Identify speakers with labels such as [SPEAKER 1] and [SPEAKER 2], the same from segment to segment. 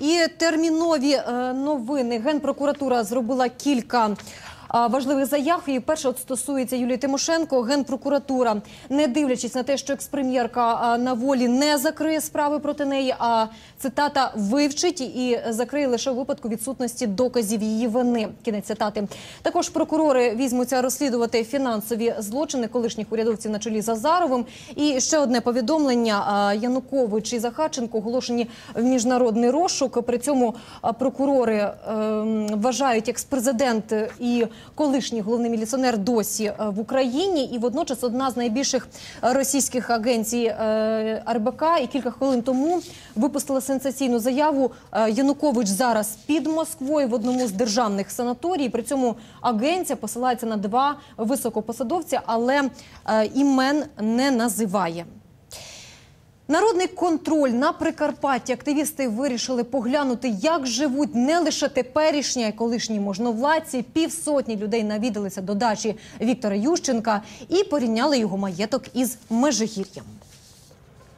[SPEAKER 1] І термінові е, новини. Генпрокуратура зробила кілька. Важливих заяв і перше от стосується Юлії Тимошенко. Генпрокуратура, не дивлячись на те, що експрем'єрка на волі не закриє справи проти неї, а цитата вивчить і закриє лише у випадку відсутності доказів її вини. Кінець цитати. Також прокурори візьмуться розслідувати фінансові злочини колишніх урядовців на чолі з Азаровим. І ще одне повідомлення: Янукович і Захарченко оголошені в міжнародний розшук. При цьому прокурори ем, вважають експрезидент і колишній головний міліціонер досі е, в Україні. І водночас одна з найбільших російських агенцій е, РБК і кілька хвилин тому випустила сенсаційну заяву. е, Янукович зараз під Москвою в одному з державних санаторій. При цьому агенція посилається на два високопосадовця, але імен не називає. Народний контроль на Прикарпатті активісти вирішили поглянути, як живуть не лише теперішні, а й колишні можновладці. Півсотні людей навідалися до дачі Віктора Ющенка і порівняли його маєток із Межигір'ям.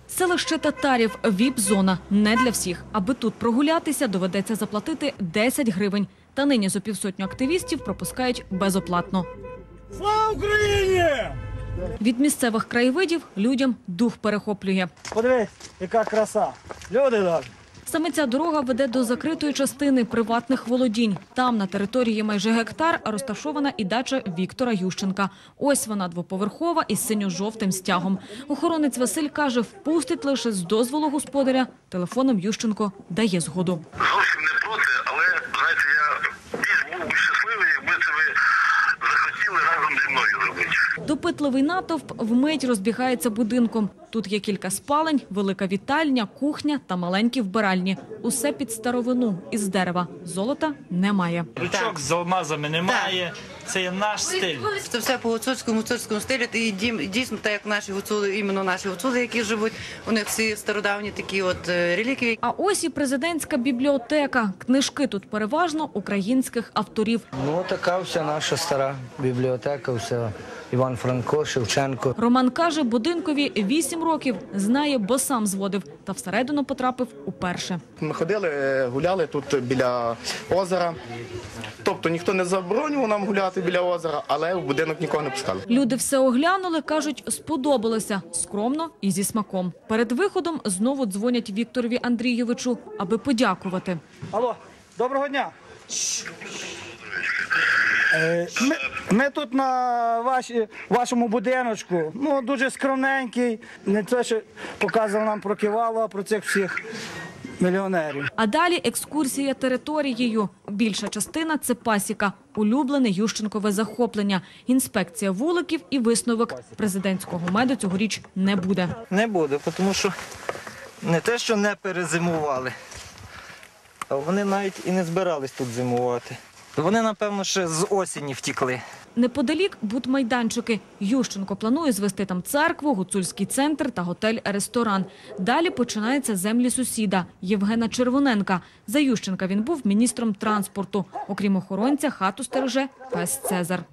[SPEAKER 2] Селище татарів ВІП-зона не для всіх. Аби тут прогулятися, доведеться заплатити 10 гривень. Та нині зо півсотню активістів пропускають безоплатно.
[SPEAKER 3] Слава Україні!
[SPEAKER 2] Від місцевих краєвидів людям дух перехоплює.
[SPEAKER 3] Подивись, яка краса. Люди добрі.
[SPEAKER 2] Саме ця дорога веде до закритої частини приватних володінь. Там, на території майже гектар, розташована і дача Віктора Ющенка. Ось вона двоповерхова із синьо-жовтим стягом. Охоронець Василь каже, впустить лише з дозволу господаря. Телефоном Ющенко дає згоду.
[SPEAKER 4] зовсім не проти, але знаєте, я більш був би щасливий, якби це ви захотіли разом зі мною зробити.
[SPEAKER 2] Допитливий натовп вмить розбігається будинком. Тут є кілька спалень, велика вітальня, кухня та маленькі вбиральні. Усе під старовину із дерева. Золота немає.
[SPEAKER 5] Ручок з алмазами немає. Це є наш стиль.
[SPEAKER 6] Це все по гуцульському гуцульському стилі. І дім- дійсно, так як наші гуцули, іменно наші гуцули, які живуть, у них всі стародавні такі от е, реліквії.
[SPEAKER 2] А ось і президентська бібліотека. Книжки тут переважно українських авторів.
[SPEAKER 7] Ну, така вся наша стара бібліотека, вся Іван Франко, Шевченко.
[SPEAKER 2] Роман каже, будинкові вісім років знає, бо сам зводив, та всередину потрапив уперше.
[SPEAKER 8] Ми ходили, е, гуляли тут біля озера. Тобто ніхто не заборонював нам гуляти біля озера, але в будинок нікого не пускали.
[SPEAKER 2] Люди все оглянули, кажуть, сподобалося скромно і зі смаком. Перед виходом знову дзвонять Вікторові Андрійовичу, аби подякувати.
[SPEAKER 3] Алло, доброго дня. Е, Ми, ми тут на ваші, вашому будиночку, ну дуже скромненький, не те, що показував нам про Ківало, а про цих всіх мільйонерів.
[SPEAKER 2] А далі екскурсія територією. Більша частина це пасіка, улюблене Ющенкове захоплення, інспекція вуликів і висновок. Президентського меду цьогоріч не буде.
[SPEAKER 9] Не буде, тому що не те, що не перезимували, а вони навіть і не збирались тут зимувати. Вони, напевно, ще з осені втікли.
[SPEAKER 2] Неподалік будмайданчики. Ющенко планує звести там церкву, гуцульський центр та готель-ресторан. Далі починаються землі сусіда Євгена Червоненка. За Ющенка він був міністром транспорту. Окрім охоронця, хату стереже пес Цезар.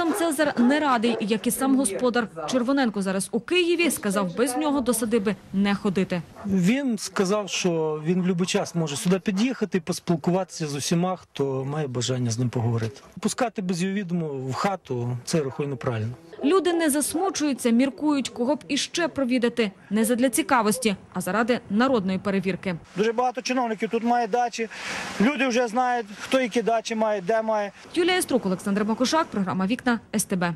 [SPEAKER 2] Активістам Цезар не радий, як і сам господар. Червоненко зараз у Києві сказав, без нього до садиби не ходити.
[SPEAKER 10] Він сказав, що він в будь-який час може сюди під'їхати, поспілкуватися з усіма, хто має бажання з ним поговорити. Пускати без його відому в хату це я рахую неправильно.
[SPEAKER 2] Люди не засмучуються, міркують, кого б іще провідати. Не задля цікавості, а заради народної перевірки.
[SPEAKER 3] Дуже багато чиновників тут має дачі. Люди вже знають, хто які дачі має, де має.
[SPEAKER 2] Юлія Струк, Олександр Макушак, програма Вікна na STB.